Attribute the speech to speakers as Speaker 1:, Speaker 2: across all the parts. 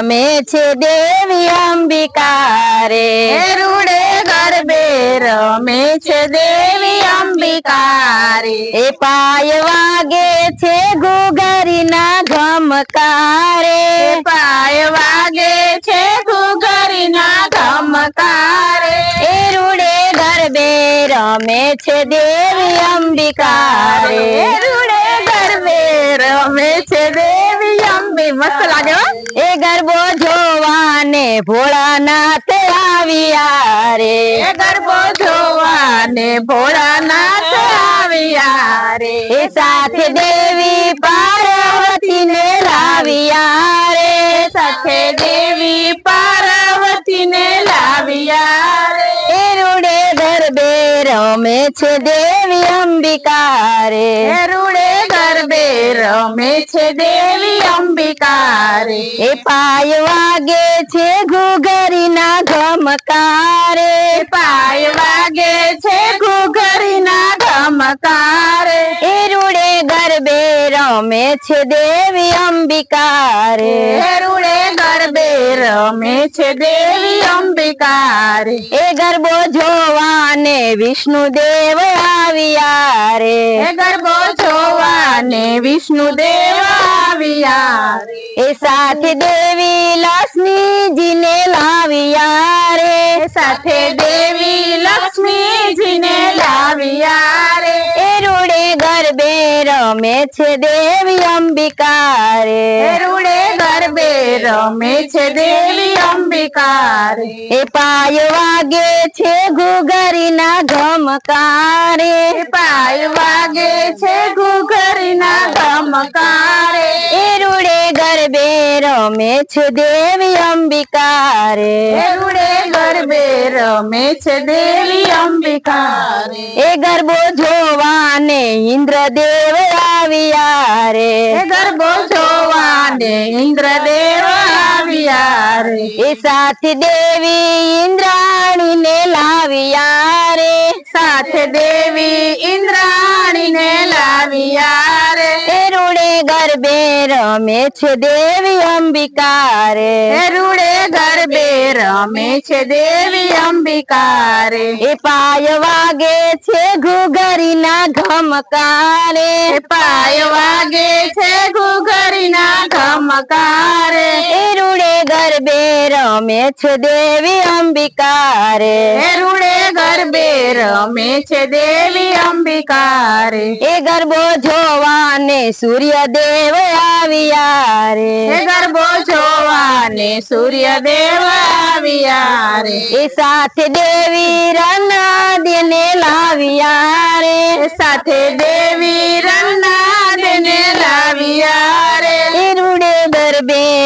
Speaker 1: અમે છે દેવી અંબિકા રે.
Speaker 2: રૂડે ગરબે રમે છે દેવી અંબિકા રે.
Speaker 1: એ પાય વાગે છે ગુગરીના ઘમકારે
Speaker 2: પાય વાગે છે ઘુઘરીના ઘમકારે
Speaker 1: એ રૂડે ગરબે રમે છે દેવી અંબિકા રે.
Speaker 2: રૂડે ગરબે રમે છે દેવી અંબી મસ્ત લાગે હો.
Speaker 1: એ ગરબો જોવાને ભોળાનાથ આવ્યા રે.
Speaker 2: એ ગરબો જોવાને ભોળાનાથ આવ્યા રે.
Speaker 1: એ સાથે દેવી પાર્વતીને લાવ્યા રે.
Speaker 2: સાથે દેવી પાર્વતીને લાવ્યા રે.
Speaker 1: એ રૂડે ગરબે રમે છે દેવી અંબિકા રે.
Speaker 2: રૂડે રમે છે દેવી અંબિકારે.
Speaker 1: એ પાય વાગે છે ઘુઘરીના ઘમકારે. રમે છે દેવી અંબિકા રે
Speaker 2: રૂડે ગરબે રમે છે દેવી અંબિકા રે
Speaker 1: એ ગરબો જોવાને વિષ્ણુ દેવ આવ્યા રે.
Speaker 2: એ ગરબો જોવાને વિષ્ણુ દેવ આવ્યા રે.
Speaker 1: એ સાથે દેવી લક્ષ્મીજીને લાવ્યા રે.
Speaker 2: સાથે દેવી લક્ષ્મીજીને લાવ્યા રે.
Speaker 1: રમે છે દેવી અંબિકા રે
Speaker 2: રૂડે ગરબે રમે છે દેવી અંબિકા રે
Speaker 1: એ પાય વાગે છે ઘુઘરીના ગમકારે.
Speaker 2: પાય વાગે છે ઘુઘરીના
Speaker 1: રૂડે ગરબે રમે છે દેવી અંબિકા રે
Speaker 2: રૂડે ગરબે રમે છે દેવી અંબિકા રે
Speaker 1: એ ગરબો જોવાને ઇન્દ્રદેવ આવ્યા રે
Speaker 2: ગરબો જોવાને ઇન્દ્રદેવ આવ્યા રે
Speaker 1: એ સાથે દેવી ઇન્દ્રાણી ને લાવ્યા રે
Speaker 2: સાથે દેવી
Speaker 1: ગરબે રમે છે દેવી અંબિકા રે
Speaker 2: રૂડે ગરબે રમે છે દેવી અંબિકા રે
Speaker 1: એ પાય વાગે છે ઘુઘરીના ઘમકારે.
Speaker 2: પાય વાગે છે ઘુઘરીના
Speaker 1: ઘમકાર. ગરબે રમે છે દેવી અંબિકા રે
Speaker 2: રૂડે ગરબે રમે છે દેવી અંબિકા રે
Speaker 1: એ ગરબો જોવાને સૂર્યદેવ આવ્યા રે
Speaker 2: એ ગરબો જોવાને સૂર્યદેવ આવ્યા રે
Speaker 1: એ સાથે દેવી રનાદીને લાવ્યા રે
Speaker 2: સાથે દેવી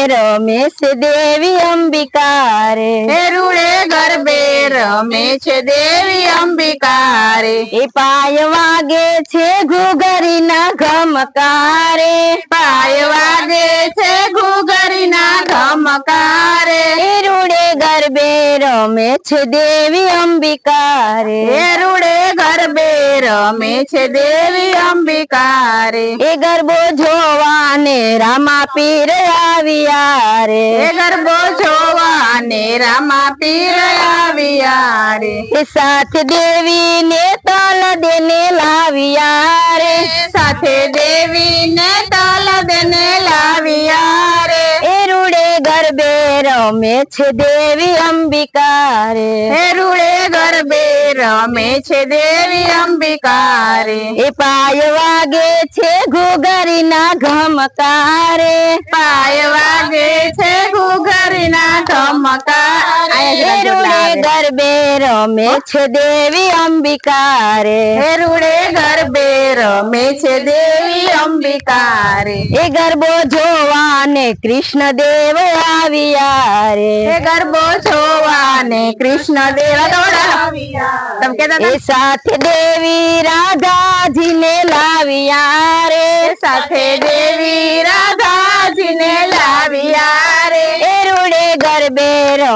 Speaker 1: રમે છે દેવી
Speaker 2: અંબિકારે. રૂડે ગરબે રમે છે દેવી અંબિકારે.
Speaker 1: એ પાય વાગે છે ઘુઘરીના ઘમકારે.
Speaker 2: પાય વાગે છે ઘુઘરીના
Speaker 1: ઘમકારે. રૂડે ગરબે રમે છે દેવી
Speaker 2: અંબિકારે. રૂડે ગરબે રમે છે દેવી અંબિકા રે
Speaker 1: એ ગરબો જોવાને રામા પીર આવ્યા રે
Speaker 2: એ ગરબો જોવાને રામા પીર આવ્યા રે
Speaker 1: એ સાથે દેવી ને તલ દેને લાવ્યા રે
Speaker 2: સાથે દેવીને તાલ દેને લાવ્યા
Speaker 1: રમે છે દેવી અંબિકા રે
Speaker 2: રૂડે ગરબે રમે છે દેવી અંબિકા રે
Speaker 1: એ પાય વાગે છે ઘુઘરીના ઘમકારે.
Speaker 2: પાય વાગે છે ઘુઘરીના ના
Speaker 1: એ રૂડે ગરબે રમે છે દેવી અંબિકા રે
Speaker 2: એ રૂડે ગરબે રમે છે દેવી અંબિકા રે
Speaker 1: એ ગરબો જોવાને કૃષ્ણ દેવ આવ્યા રે
Speaker 2: એ ગરબો જોવાને કૃષ્ણ દેવ તમે કેતા
Speaker 1: સાથે દેવી રાધાજીને લાવ્યા રે
Speaker 2: સાથે દેવી રાધાજીને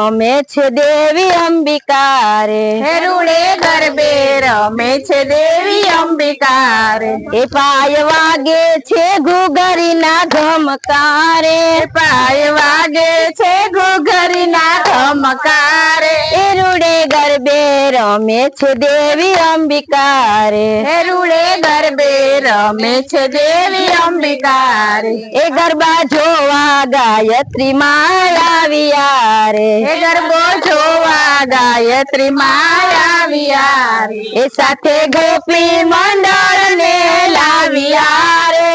Speaker 1: રમે છે દેવી અંબિકા રે
Speaker 2: હેરુડે ગરબે રમે છે દેવી અંબિકા રે
Speaker 1: એ પાય વાગે છે ઘુઘરીના ધમકારે.
Speaker 2: પાય વાગે છે ઘુઘરીના ધમકારે.
Speaker 1: હેરુડે ગરબે રમે છે દેવી અંબિકા રે
Speaker 2: હેરુડે ગરબે રમે છે દેવી અંબિકા રે
Speaker 1: એ ગરબા જોવા ગાયત્રી માયાવિયા રે
Speaker 2: ગરબો જોવા ગાયત્રી માયાવિયા
Speaker 1: એ સાથે ગોપી મંડળ ને લાવ્યા રે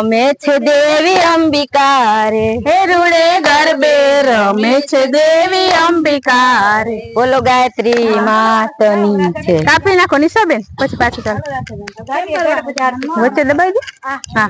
Speaker 1: રમે છે દેવી અંબિકા હે
Speaker 2: હેરુડે ગરબે રમે છે દેવી અંબિકારે.
Speaker 1: બોલો ગાયત્રી માતની છે
Speaker 2: કાપી નાખો નિશાબેન. પછી પાછું ચાલો. વચ્ચે દબાઈ દે. હા.